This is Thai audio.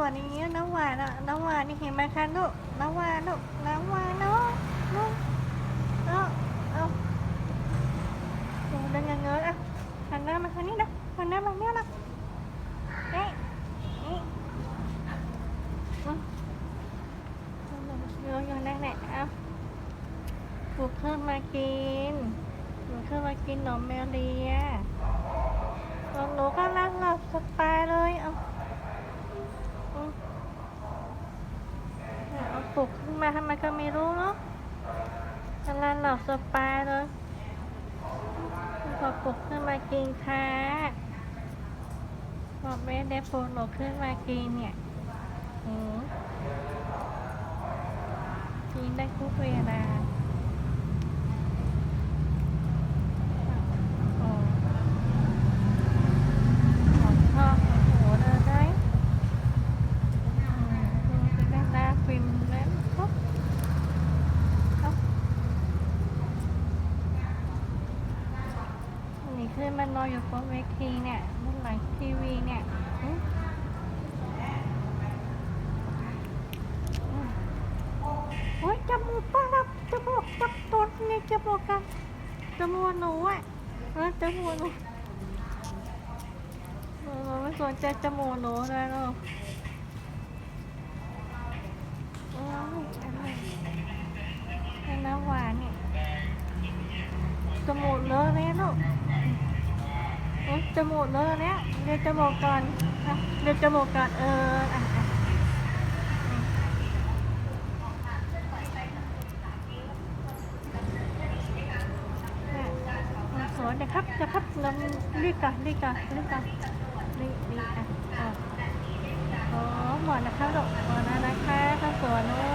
วนอย่างเงี้ยน้ำหวานอะน้ำหวานนี่เห็นไหมคะลูกน้ำหวานลูกน้ำหวานเนาะเนาเอาเอาโอ้เดินเงยๆอะหันหน้ามาทางนี้นะหันหน้ามาเนี่ยนะเอ๊ะเอืมโยนโยนนั่นแหละเอาปลุกขึ้นมากินปลุกขึ้นมากินหนมแมวเลียหนูก็นั่งหลับสบายเลยเอา อืมเนี่ยเอา ปลุกขึ้นมาทำไมก็ไม่รู้เนาะกำลังหลับสบายเลยพอปลุกขึ้นมากินค่ะพอแม่ได้ปลุกขึ้นมากินเนี่ยกินได้ทุกเวลาอ๋อของชอบของหนูเลยได้ จะได้หน้าฟิล์มนั้นปุ๊บเอา นี่ขึ้นมานอนอยู่บนเวทีเนี่ยบนหลังทีวีเนี่ยโอ้ยจมูกป้าครับจมูกจับตัวนี่จมูกกันจมูกหนูอะเออจมูกหนูเออไม่สนใจจมูกหนูเลยเนาะโอ้ยอะไรเป็นน้ำหวานเนี่ยจมูกเลอะเลยลูก เอ๊ะจมูกเลอะเนี่ยเดี๋ยวจมูกก่อนอะเดี๋ยวจมูกก่อนเอออะอะอะสวยนะครับจะพับลงรีบก่อนรีบก่อนรีบก่อนรีบรีบอะอะโอ้หมอนนะคะลูกหมอนนะนะคะข้าวสวยนู้